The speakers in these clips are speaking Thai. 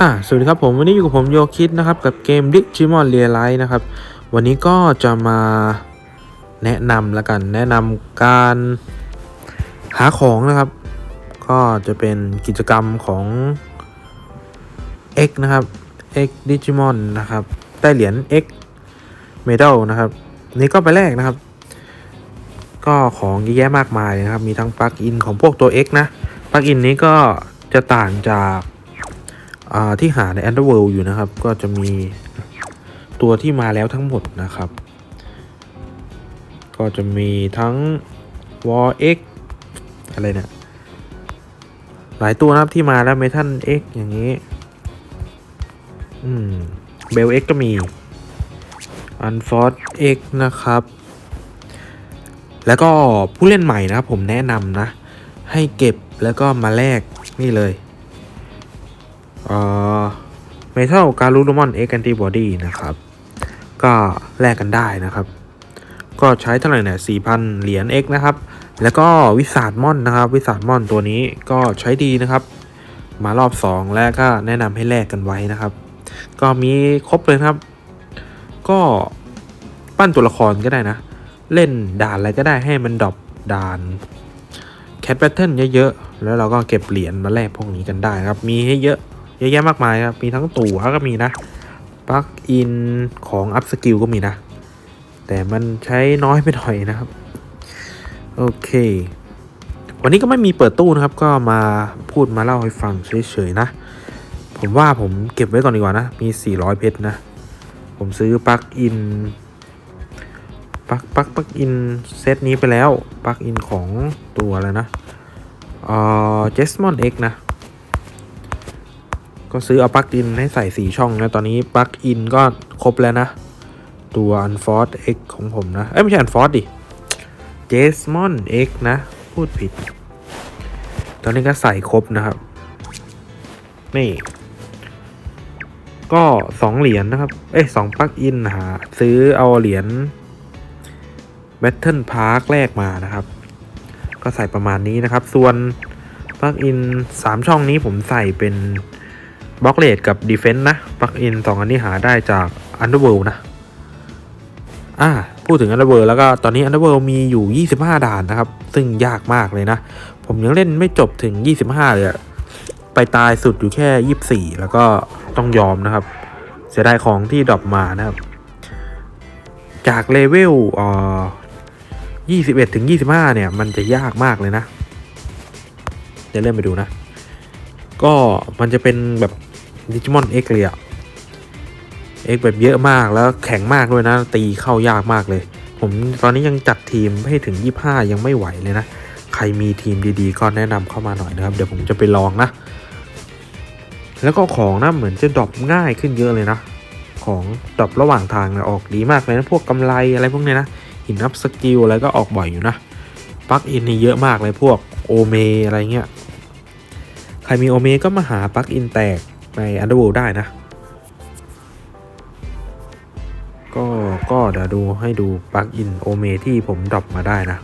อ่าสวัสดีครับผมวันนี้อยู่กับผมโยคิดนะครับกับเกม Digimon Real Life นะครับ วันนี้ก็จะมาแนะนำล้วกัน แนะนำการหาของนะครับ ก็จะเป็นกิจกรรมของ X นะครับ X Digimon นะครับได้เหรียญ X Medal นะครับ นี่ก็ไปแรกนะครับ ก็ของเยอะแยะมากมายนะครับ มีทั้งปลั๊กอินของพวกตัว X นะปลั๊กอินนี้ก็จะต่างจาก ที่หาใน Underworld อยู่นะครับ ก็จะมีตัวที่มาแล้วทั้งหมดนะครับ ก็จะมีทั้ง War X อะไรเนี่ยหลายตัวนะครับที่มาแล้ว Metal X อย่างนี้ อืม Bell X ก็มี Unforce X นะครับ แล้วก็ผู้เล่นใหม่นะครับผมแนะนำนะ ให้เก็บแล้วก็มาแลกนี่เลย เอ่อเมทัลการูโรมอนเอ็กแอนติบอดีนะครับ ก็แลกกันได้นะครับ ก็ใช้เท่าไหร่เนี่ยสี่พันเหรียญ X นะครับ แล้วก็วิสาดมอนนะครับ วิสาดมอนตัวนี้ก็ใช้ดีนะครับ มารอบ 2 แล้วก็แนะนำให้แลกกันไว้นะครับ ก็มีครบเลยครับ ก็ปั้นตัวละครก็ได้นะ เล่นด่านอะไรก็ได้ให้มันดรอปด่านแคทแพทเทิร์นเยอะๆ แล้วเราก็เก็บเหรียญมาแลกพวกนี้กันได้ครับ มีให้เยอะ อะแยะมากมายครับมีทั้งตั๋วก็มีนะปลั๊กอินของอัพสกิลก็มีนะ แต่มันใช้น้อยไปหน่อยนะครับ โอเค วันนี้ก็ไม่มีเปิดตู้นะครับ ก็มาพูดมาเล่าให้ฟังเฉยๆนะ ผมว่าผมเก็บไว้ก่อนดีกว่านะ มี 400 เพชรนะ ผมซื้อปลั๊กอินปลั๊กปลั๊กปลั๊กอินเซตนี้ไปแล้วปลั๊กอินของตัวอะไรนะเอ่อเจสมอนเอ็กนะ ก็ซื้อเอาปลั๊กอินให้ใส่ 4 ช่องนะ ตอนนี้ปลั๊กอินก็ครบแล้วนะ ตัว Unforce X ของผมนะ เอ้ย ไม่ใช่ Unforce ดิ j a s m o n X นะ พูดผิด ตอนนี้ก็ใส่ครบนะครับ นี่ ก็ 2 เหรียญนะครับ เอ้ยสองปลั๊กอินหาซื้อเอาเหรียญ Battle Park แรกมานะครับ ก็ใส่ประมาณนี้นะครับ ส่วนปลั๊กอิน 3 ช่องนี้ผมใส่เป็น บล็อกเลดกับ Defense นะปลักอินสองอันนี้หาได้จาก Underworld นะอ่าพูดถึง Underworld แล้วก็ตอนนี้ Underworld มีอยู่ 25 ด่านนะครับ ซึ่งยากมากเลยนะ ผมยังเล่นไม่จบถึง 25 เลยอะไปตายสุดอยู่แค่ 24 แล้วก็ต้องยอมนะครับ เสียดายของที่ดรอปมานะครับ จากเลเวลเอ่อ21ถึง25 เนี่ย มันจะยากมากเลยนะ เดี๋ยวเริ่มไปดูนะ ก็มันจะเป็นแบบ ดิจิมอนเอ็กเลยอะเอ็กแบบเยอะมากแล้วแข็งมากด้วยนะ ตีเข้ายากมากเลย ผมตอนนี้ยังจัดทีมให้ถึง 25 ยังไม่ไหวเลยนะ ใครมีทีมดีๆ ก็แนะนำเข้ามาหน่อยนะครับ เดี๋ยวผมจะไปลองนะ แล้วก็ของนะเหมือนจะดรอปง่ายขึ้นเยอะเลยนะ ของดรอประหว่างทางนะออกดีมากเลยนะพวกกำไรอะไรพวกเนี้ยนะหินอัพสกิลอะไรก็ออกบ่อยอยู่นะปลั๊กอินนี่เยอะมากเลยพวกโอเมอะไรเงี้ย ใครมีโอเมก็มาหาปลั๊กอินแตก ใน Underworld ได้นะ ก็ก็เดี๋ยวดูให้ดูปลั๊กอินโอเมที่ผมดรอปมาได้นะ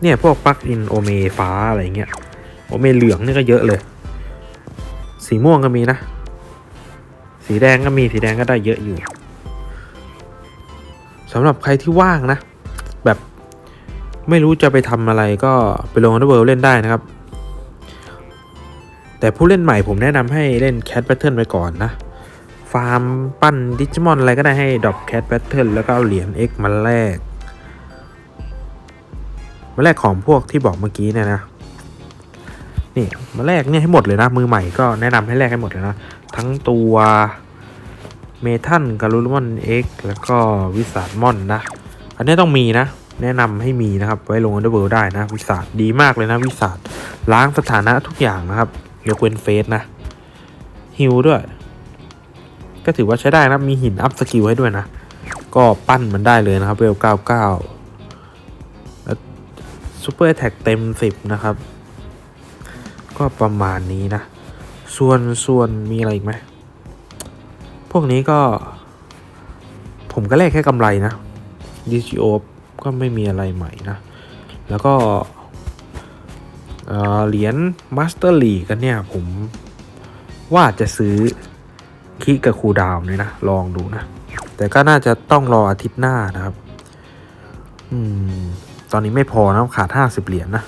เนี่ย พวกปลั๊กอินโอเมฟ้า อะไรเงี้ย โอเมเหลืองนี่ก็เยอะเลย สีม่วงก็มีนะ สีแดงก็มี สีแดงก็ได้เยอะอยู่สำหรับใครที่ว่างนะ ไม่รู้จะไปทำอะไรก็ไปลง Underworld เล่นได้นะครับ แต่ผู้เล่นใหม่ผมแนะนำให้เล่น Cat Battle ไปก่อนนะ ฟาร์มปั้นดิจิมอนอะไรก็ได้ให้ดรอป Cat Battle แล้วก็เอาเหรียญ X มาแลกมาแลกของพวกที่บอกเมื่อกี้เนี่ยนะนี่มาแลกเนี่ยให้หมดเลยนะ มือใหม่ก็แนะนำให้แลกให้หมดเลยนะ ทั้งตัวเมทัลการูลมอน X แล้วก็วิสาดมอนนะ อันนี้ต้องมีนะ แนะนำให้มีนะครับ ไว้ลง Underworld ได้นะวิสาดดีมากเลยนะวิสาดล้างสถานะทุกอย่างนะครับยกเว้นเฟสนะฮิลด้วย ก็ถือว่าใช้ได้นะมีหินอัพสกิลให้ด้วยนะ ก็ปั้นมันได้เลยนะครับเวล99แล้วซูเปอร์แท็กเต็ม10นะครับ ก็ประมาณนี้นะ ส่วนส่วนมีอะไรอีกไหมพวกนี้ก็ ผมก็แลกแค่กำไรนะ DGO ก็ไม่มีอะไรใหม่นะ แล้วก็เหรียญมาสเตอร์ลีกันเนี่ย ผมว่าจะซื้อคิกับคูดาวน์เลยนะ ลองดูนะ แต่ก็น่าจะต้องรออาทิตย์หน้านะครับ อืม ตอนนี้ไม่พอนะขาด 50 เหรียญนะ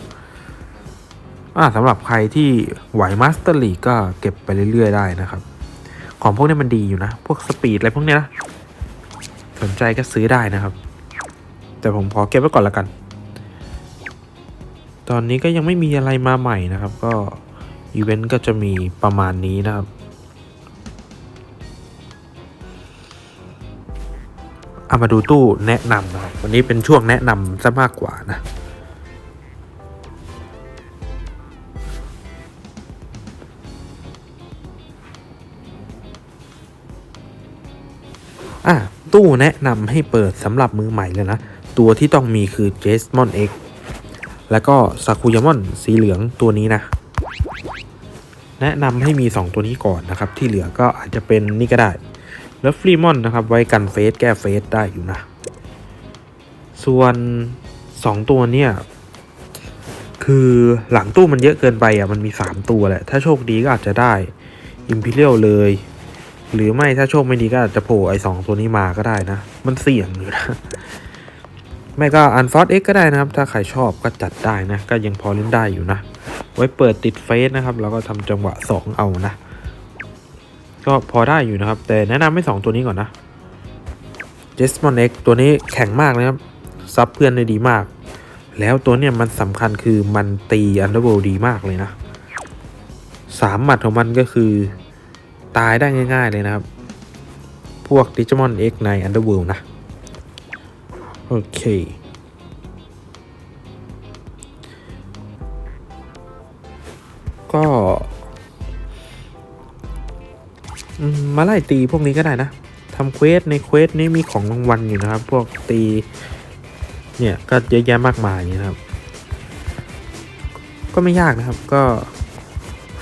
อ่าสำหรับใครที่ไหวมาสเตอร์ลีกก็เก็บไปเรื่อย ๆ ได้นะครับ ของพวกนี้มันดีอยู่นะ พวกสปีดอะไรพวกเนี้ยนะ สนใจก็ซื้อได้นะครับ แต่ผมขอเก็บไว้ก่อนละกัน ตอนนี้ก็ยังไม่มีอะไรมาใหม่นะครับ ก็อีเวนต์ก็จะมีประมาณนี้นะครับ เอามาดูตู้แนะนำนะครับ วันนี้เป็นช่วงแนะนำซะมากกว่านะ อะ ตู้แนะนำให้เปิดสำหรับมือใหม่เลยนะ ตัวที่ต้องมีคือ j a s m o n X แล้วก็ซากุยามอนสีเหลืองตัวนี้นะ แนะนำให้มี 2 ตัวนี้ก่อนนะครับ ที่เหลือก็อาจจะเป็นนี่ก็ได้ แล้วฟรีมอนนะครับ ไว้กันเฟสแก้เฟสได้อยู่นะ ส่วน 2 ตัวเนี่ย คือหลังตู้มันเยอะเกินไปอะมันมี 3 ตัวแหละ ถ้าโชคดีก็อาจจะได้ Imperial เลย หรือไม่ถ้าโชคไม่ดีก็อาจจะโผล่ไอ้สองตัวนี้มาก็ได้นะ มันเสี่ยงอยู่นะ ไม่ก็อันฟอร์เอ็กก็ได้นะครับ ถ้าใครชอบก็จัดได้นะ ก็ยังพอเล่นได้อยู่นะ ไว้เปิดติดเฟซนะครับ แล้วก็ทำจังหวะ 2 เอานะ ก็พอได้อยู่นะครับ แต่แนะนำให้ 2 ตัวนี้ก่อนนะ j e s m o n X ตัวนี้แข็งมากนะครับ ซับเพื่อนได้ดีมาก แล้วตัวเนี่ยมันสำคัญคือมันตีอันเดอร์โวดีมากเลยนะสามหมัดของมันก็คือตายได้ง่าย ๆ เลยนะครับ พวก Digimon X ใน Underworld นะ โอเค ก็มาไล่ตีพวกนี้ก็ได้นะทำเควสในเควสนี้มีของรางวัลอยู่นะครับ พวกตี เนี่ยก็เยอะแยะมากมายนี้นะครับ ก็ไม่ยากนะครับ ก็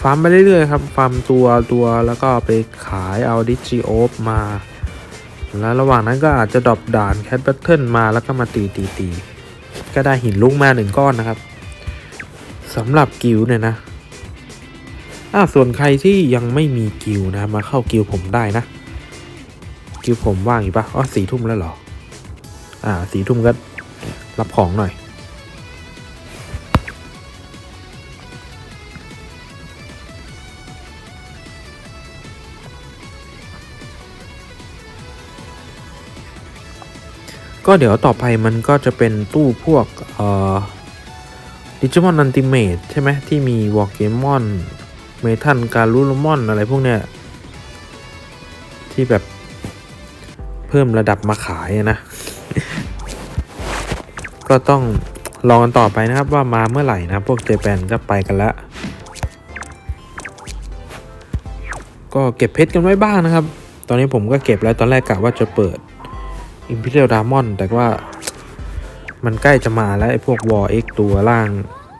ฟาร์มไปเรื่อยๆครับ ฟาร์มตัวตัวแล้วก็ไปขายเอาดิจิโอฟมา แล้วระหว่างนั้นก็อาจจะดรอปด่านแคทแบทเทิลมาแล้วก็มาตีตีตีก็ได้หินลุกมาหนึ่งก้อนนะครับสำหรับกิลเนี่ยนะอ่าส่วนใครที่ยังไม่มีกิลนะมาเข้ากิลผมได้นะ กิลผมว่างอยู่ปะอ๋อสี่ทุ่มแล้วเหรอ อ่าสี่ทุ่มก็รับของหน่อย ก็เดี๋ยวต่อไปมันก็จะเป็นตู้พวกเอ่อดิจิมอนอันติเมตใช่ไหมที่มีวอ l เกมอนเมทันการูลมอนอะไรพวกเนี้ยที่แบบเพิ่มระดับมาขายนะ ก็ต้องรอกันต่อไปนะครับว่ามาเมื่อไหร่นะ พวกเจแปนก็ไปกันแล้วก็เก็บเพชรกันไว้บ้างนะครับ ตอนนี้ผมก็เก็บแล้วตอนแรกกะว่าจะเปิด Imperial Diamond แต่ว่ามันใกล้จะมาแล้วไอ้พวก War X ตัวล่าง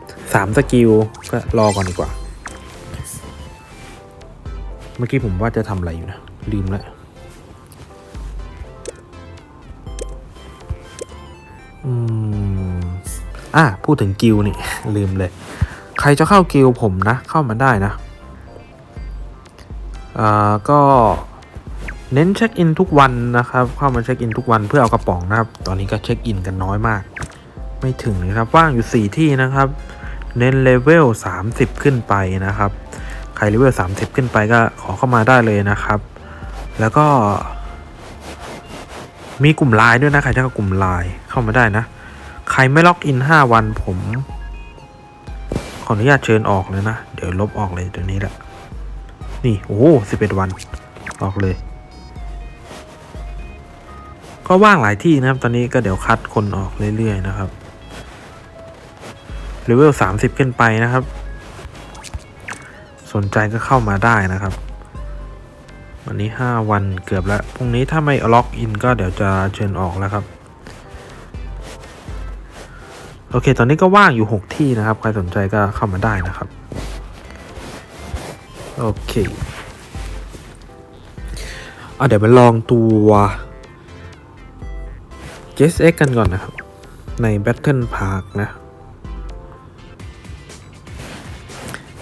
3 สกิล ก็รอก่อนดีกว่า เมื่อกี้ผมว่าจะทำอะไรอยู่นะ ลืมแล้วอืมอะพูดถึงกิลนี่ ลืมเลย ใครจะเข้ากิลผมนะ เข้ามาได้นะอ่าก็ เน้นเช็คอินทุกวันนะครับเข้ามาเช็คอินทุกวันเพื่อเอากระป๋องนะครับ ตอนนี้ก็เช็คอินกันน้อยมาก ไม่ถึงเลยครับว่างอยู่ 4 ที่นะครับ เน้นเลเวล30 ขึ้นไปนะครับ ใครเลเวล30 ขึ้นไปก็ขอเข้ามาได้เลยนะครับ แล้วก็มีกลุ่มไลน์ด้วยนะใครจะกลุ่มไลน์เข้ามาได้นะ ใครไม่ล็อกอิน 5 วันผม ขออนุญาตเชิญออกเลยนะ เดี๋ยวลบออกเลยตัวนี้แหละ นี่ โอ้โห11วัน ออกเลย ก็ว่างหลายที่นะครับ ตอนนี้ก็เดี๋ยวคัดคนออกเรื่อยๆนะครับเลเวล30 ขึ้นไปนะครับ สนใจก็เข้ามาได้นะครับ วันนี้ 5 วันเกือบแล้ว พรุ่งนี้ถ้าไม่ล็อกอินก็เดี๋ยวจะเชิญออกแล้วครับ โอเค ตอนนี้ก็ว่างอยู่ 6 ที่นะครับ ใครสนใจก็เข้ามาได้นะครับ โอเค เอาเดี๋ยวไปลองตัว JSX กันก่อนนะครับ ใน Battle Park นะ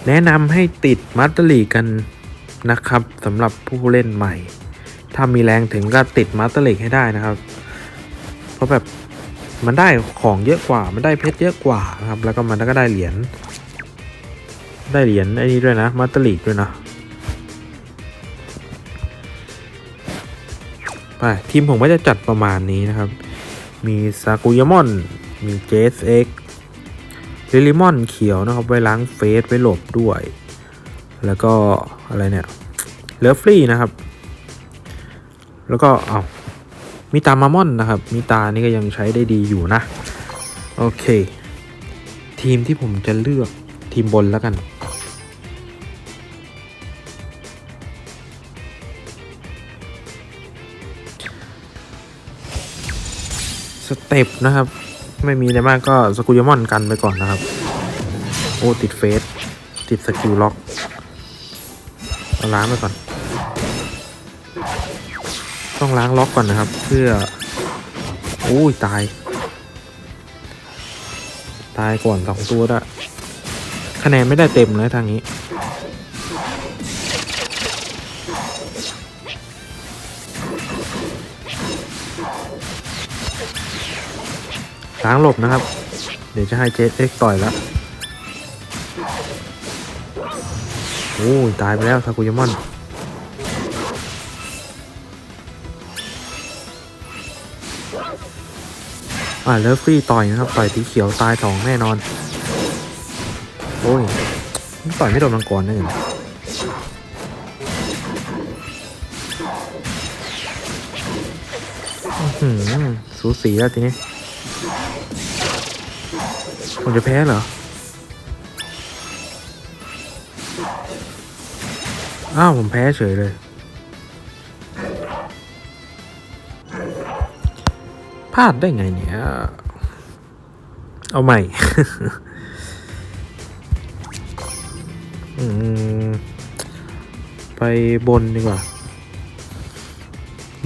แนะนำให้ติดมัตเตอร์ลีกันนะครับสำหรับผู้เล่นใหม่ ถ้ามีแรงถึงก็ติดมัตเตอร์ลีให้ได้นะครับ เพราะแบบมันได้ของเยอะกว่า มันได้เพชรเยอะกว่านะครับ แล้วก็มันก็ได้เหรียญ ได้เหรียญไอ้นี้ด้วยนะ มัตเตอร์ลีด้วยนะ ไปทีมผมก็จะจัดประมาณนี้นะครับ มีซากุยามอน มีเจสเอ็กลิลิมอนเขียวนะครับ ไว้ล้างเฟสไว้หลบด้วย แล้วก็อะไรเนี่ยเลฟรี่นะครับ แล้วก็เอามีตามามอนนะครับ มีตานี่ก็ยังใช้ได้ดีอยู่นะ โอเค ทีมที่ผมจะเลือกทีมบนแล้วกัน เต็ปนะครับ ไม่มีอะไรมากก็สกุยมอนกันไปก่อนนะครับ โอ้ ติดเฟส ติดสกิลล็อกเอาล้างไปก่อน ต้องล้างล็อกก่อนนะครับ เพื่อโอ้ยตาย ตายก่อนสองตัวด้วยคะแนนไม่ได้เต็มเลยทางนี้ ล้างหลบนะครับ เดี๋ยวจะให้เจสเอ็กต่อยแล้วโอ้ตายไปแล้วซากุยามอน อ่าเลิฟฟี่ต่อยนะครับ ต่อยสีเขียวตายสองแน่นอน โอ้ยต่อยไม่โดนมังกรได้ไงอื้อหือสูสีแล้วทีนี้ ผมจะแพ้เหรอ อ้าว ผมแพ้เฉยเลย พลาดได้ไงเนี่ย เอาใหม่ ไปบนดีกว่า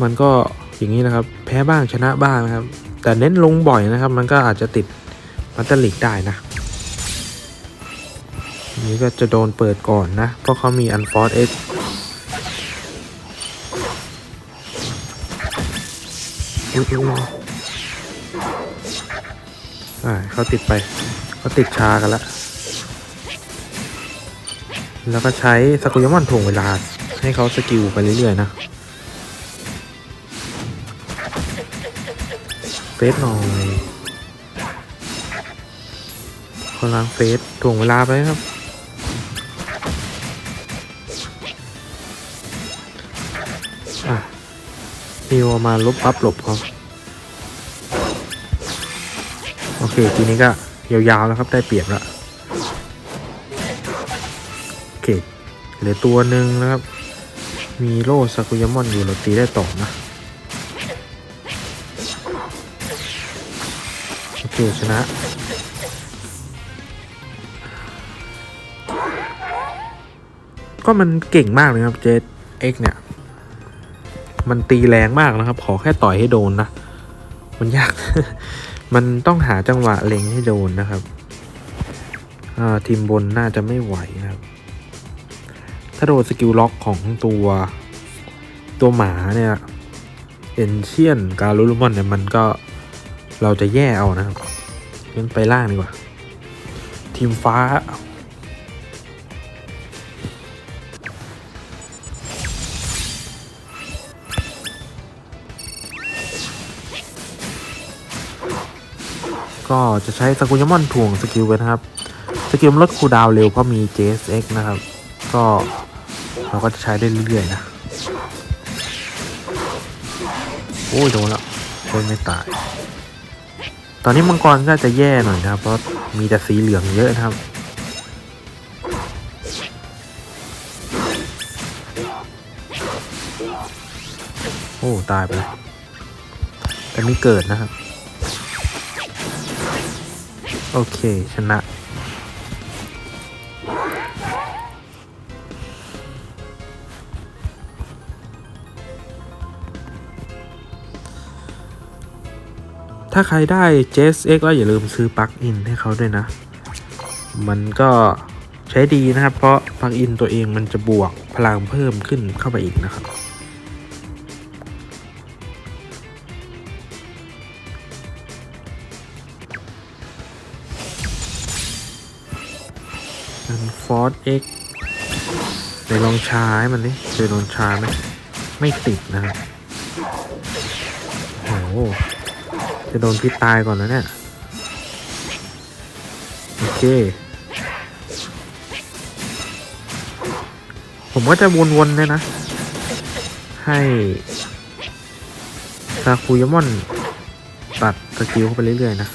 มันก็อย่างนี้นะครับ แพ้บ้างชนะบ้างนะครับ แต่เน้นลงบ่อยนะครับ มันก็อาจจะติด มัตเตอร์ลิกได้นะนี้ก็จะโดนเปิดก่อนนะ เพราะเขามีอันฟอร์เอ็กอ่าเขาติดไป เขาติดชากันแล้วแล้วก็ใช้สกุยมอนถ่วงเวลา ให้เขาสกิลไปเรื่อยๆนะเฟสหน่อย เขาล้างเฟสถ่วงเวลาไปครับ อะนิวามาลบปั๊บหลบเขาโอเค ทีนี้ก็ยาวๆแล้วครับ ได้เปรียบแล้ว โอเค เหลือตัวหนึ่งนะครับ มีโล่ซากุยามอนอยู่เราตีได้ต่อนะโอเคชนะ ก็มันเก่งมากเลยครับเจเอ็กเนี่ย มันตีแรงมากนะครับ ขอแค่ต่อยให้โดนนะ มันยาก มันต้องหาจังหวะเล็งให้โดนนะครับทีมบนน่าจะไม่ไหวนะครับ ถ้าโดนสกิลล็อกของตัวตัวหมาเนี่ยเอนเชียนการูลุมอนเนี่ยมันก็เราจะแย่เอานะครับงั้นไปล่างดีกว่า ทีมฟ้า ก็จะใช้สกุลยมอนถ่วงสกิลกันนะครับ สกิลลดคูลดาวเร็วเพราะมี JSX นะครับ ก็เราก็จะใช้ได้เรื่อยๆนะ โอ้ยโดนแล้วโดนไม่ตาย ตอนนี้มังกรก็จะแย่หน่อยนะครับ เพราะมีแต่สีเหลืองเยอะนะครับโอ้ ตายไปแล้วแต่ไมีเกิดนะครับ โอเค ชนะ ถ้าใครได้ JSX แล้วอย่าลืมซื้อปลั๊กอินให้เขาด้วยนะ มันก็ใช้ดีนะครับ เพราะปลั๊กอินตัวเองมันจะบวกพลังเพิ่มขึ้นเข้าไปอีกนะครับ ฟอร์ดเอ็กเดี๋ยวลองชาให้มันดิเจอโดนชาไหมไม่ติดนะครับโอ้โหจะโดนพิษตายก่อนแล้วเนี่ย โอเค ผมก็จะวนๆเลยนะ ให้ซาคุยามอน ตัดสกิลเข้าไปเรื่อยๆนะ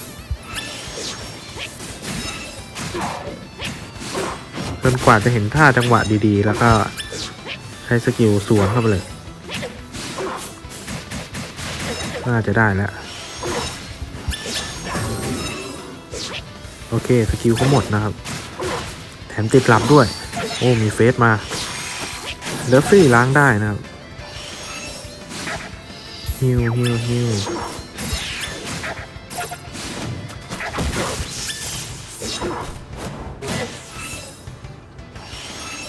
จนกว่าจะเห็นท่าจังหวะดีๆ แล้วก็ใช้สกิลสวนเข้าไปเลย น่าจะได้แล้ว โอเค สกิลเขาหมดนะครับ แถมติดหลับด้วย โอ้ มีเฟสมาเดฟฟี่ล้างได้นะครับฮิวฮิวฮิว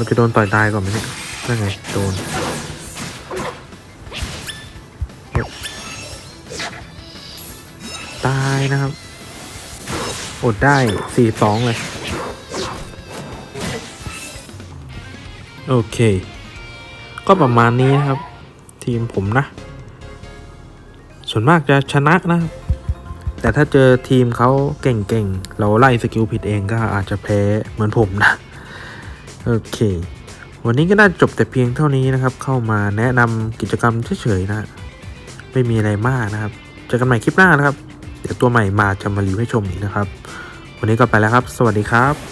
เราจะโดนต่อยตายก่อนไหมเนี่ยนั่นไงโดนตายนะครับ อดได้สี่สองเลย โอเค ก็ประมาณนี้นะครับ ทีมผมนะ ส่วนมากจะชนะนะ แต่ถ้าเจอทีมเขาเก่งๆ เราไล่สกิลผิดเองก็อาจจะแพ้เหมือนผมนะ โอเค วันนี้ก็น่าจะจบแต่เพียงเท่านี้นะครับ เข้ามาแนะนำกิจกรรมเฉยๆนะ ไม่มีอะไรมากนะครับเจอกันใหม่คลิปหน้านะครับ เดี๋ยวตัวใหม่มาจะมารีวิวให้ชมอีกนะครับ วันนี้ก็ไปแล้วครับ สวัสดีครับ